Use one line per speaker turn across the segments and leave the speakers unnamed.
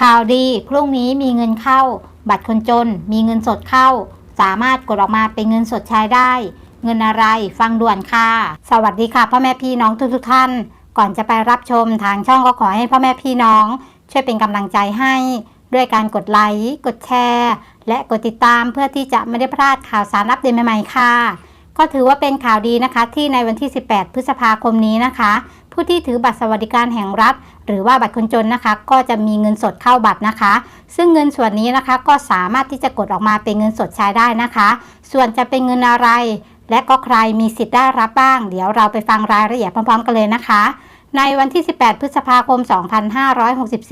ข่าวดีพรุ่งนี้มีเงินเข้า บัตรคนจน มีเงินสดเข้า สามารถกดออกมาเป็นเงินสดใช้ได้ เงินอะไรฟังด่วนค่ะ สวัสดีค่ะ พ่อแม่พี่น้องทุกทุกท่าน ก่อนจะไปรับชมทางช่องก็ขอให้พ่อแม่พี่น้อง ช่วยเป็นกำลังใจให้ ด้วยการกดไลค์กดแชร์ และกดติดตามเพื่อที่จะไม่ได้พลาดข่าวสารอัปเดตใหม่ๆค่ะ ก็ถือว่าเป็นข่าวดีนะคะ ที่ในวันที่ 18 พฤษภาคมนี้นะคะ ผู้ที่ถือบัตรสวัสดิการแห่งรัฐ หรือว่าบัตรคนจนนะคะ ก็จะมีเงินสดเข้าบัตรนะคะ ซึ่งเงินส่วนนี้นะคะก็สามารถที่จะกดออกมาเป็นเงินสดใช้ได้นะคะ ส่วนจะเป็นเงินอะไร และก็ใครมีสิทธิ์ได้รับบ้าง เดี๋ยวเราไปฟังรายละเอียดพร้อม ๆ กันเลยนะคะในวันที่ 18 พฤษภาคม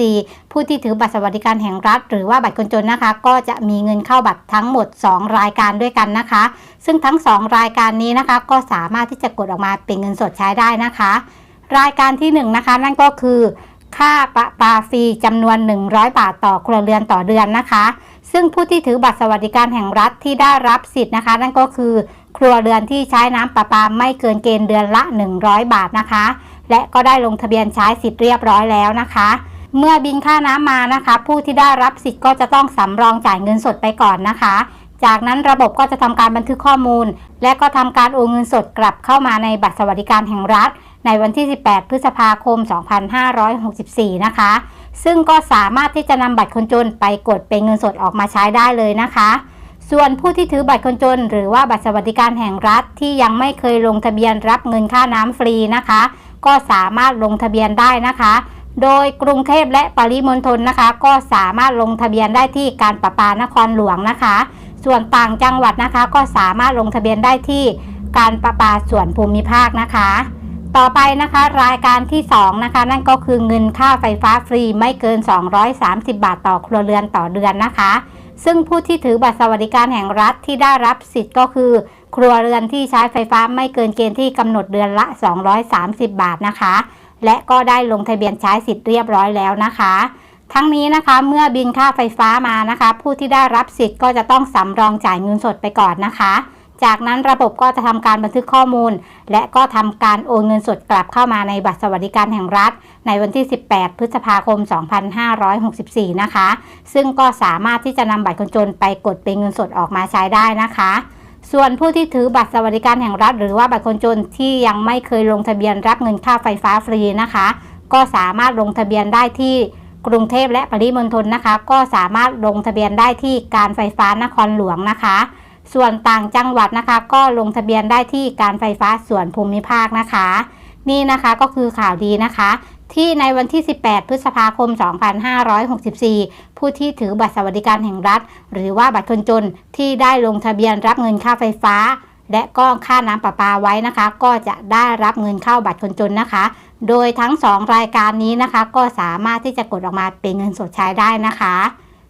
2564 ผู้ที่ถือบัตรสวัสดิการแห่งรัฐ หรือว่าบัตรคนจนนะคะ ก็จะมีเงินเข้าบัตรทั้งหมด 2 รายการด้วยกันนะคะ ซึ่งทั้ง 2 รายการนี้นะคะ ก็สามารถที่จะกดออกมาเป็นเงินสดใช้ได้นะคะ รายการที่ 1 นะคะ นั่นก็คือ ค่าประปาฟรีจำนวน 100 บาทต่อครัวเรือนต่อเดือนนะคะ ซึ่งผู้ที่ถือบัตรสวัสดิการแห่งรัฐที่ได้รับสิทธิ์นะคะ นั่นก็คือ ครัวเรือนที่ใช้น้ำประปาไม่เกินเกณฑ์เดือนละ 100 บาทนะคะ และก็ได้ลงทะเบียนใช้สิทธิ์เรียบร้อยแล้วนะคะเมื่อบินค่าน้ำมานะคะ ผู้ที่ได้รับสิทธิ์ก็จะต้องสำรองจ่ายเงินสดไปก่อนนะคะ จากนั้นระบบก็จะทำการบันทึกข้อมูล และก็ทำการโอนเงินสดกลับเข้ามาในบัตรสวัสดิการแห่งรัฐ ในวันที่ 18 พฤษภาคม 2564 นะคะ ซึ่งก็สามารถที่จะนำบัตรคนจนไปกดเป็นเงินสดออกมาใช้ได้เลยนะคะ ส่วนผู้ที่ถือบัตรคนจน หรือว่าบัตรสวัสดิการแห่งรัฐที่ยังไม่เคยลงทะเบียนรับเงินค่าน้ำฟรีนะคะ ก็สามารถลงทะเบียนได้นะคะ โดยกรุงเทพและปริมณฑลนะคะ ก็สามารถลงทะเบียนได้ที่การประปานครหลวงนะคะ ส่วนต่างจังหวัดนะคะ ก็สามารถลงทะเบียนได้ที่การประปาส่วนภูมิภาคนะคะ ต่อไปนะคะรายการที่ 2 นะคะ นั่นก็คือเงินค่าไฟฟ้าฟรีไม่เกิน 230 บาทต่อครัวเรือนต่อเดือนนะคะ ซึ่งผู้ที่ถือบัตรสวัสดิการแห่งรัฐที่ได้รับสิทธิ์ก็คือ ครัวเรือนที่ใช้ไฟฟ้าไม่เกินเกณฑ์ที่กำหนดเดือนละ 230 บาทนะคะ และก็ได้ลงทะเบียนใช้สิทธิ์เรียบร้อยแล้วนะคะ ทั้งนี้นะคะเมื่อบินค่าไฟฟ้ามานะคะ ผู้ที่ได้รับสิทธิ์ก็จะต้องสำรองจ่ายเงินสดไปก่อนนะคะ จากนั้นระบบก็จะทำการบันทึกข้อมูล และก็ทำการโอนเงินสดกลับเข้ามาในบัตรสวัสดิการแห่งรัฐ ในวันที่ 18 พฤษภาคม 2564 นะคะ ซึ่งก็สามารถที่จะนำบัตรคนจนไปกดเป็นเงินสดออกมาใช้ได้นะคะส่วนผู้ที่ถือบัตรสวัสดิการแห่งรัฐ หรือว่าบัตรคนจนที่ยังไม่เคยลงทะเบียนรับเงินค่าไฟฟ้าฟรีนะคะ ก็สามารถลงทะเบียนได้ที่กรุงเทพและปริมณฑลนะคะ ก็สามารถลงทะเบียนได้ที่การไฟฟ้านครหลวงนะคะ ส่วนต่างจังหวัดนะคะ ก็ลงทะเบียนได้ที่การไฟฟ้าส่วนภูมิภาคนะคะ นี่นะคะก็คือข่าวดีนะคะ ที่ในวันที่ 18 พฤษภาคม 2564 ผู้ที่ถือบัตรสวัสดิการแห่งรัฐ หรือว่าบัตรคนจนที่ได้ลงทะเบียนรับเงินค่าไฟฟ้า และก็ค่าน้ำประปาไว้นะคะ ก็จะได้รับเงินเข้าบัตรคนจนนะคะ โดยทั้ง 2 รายการนี้นะคะ ก็สามารถที่จะกดออกมาเป็นเงินสดใช้ได้นะคะ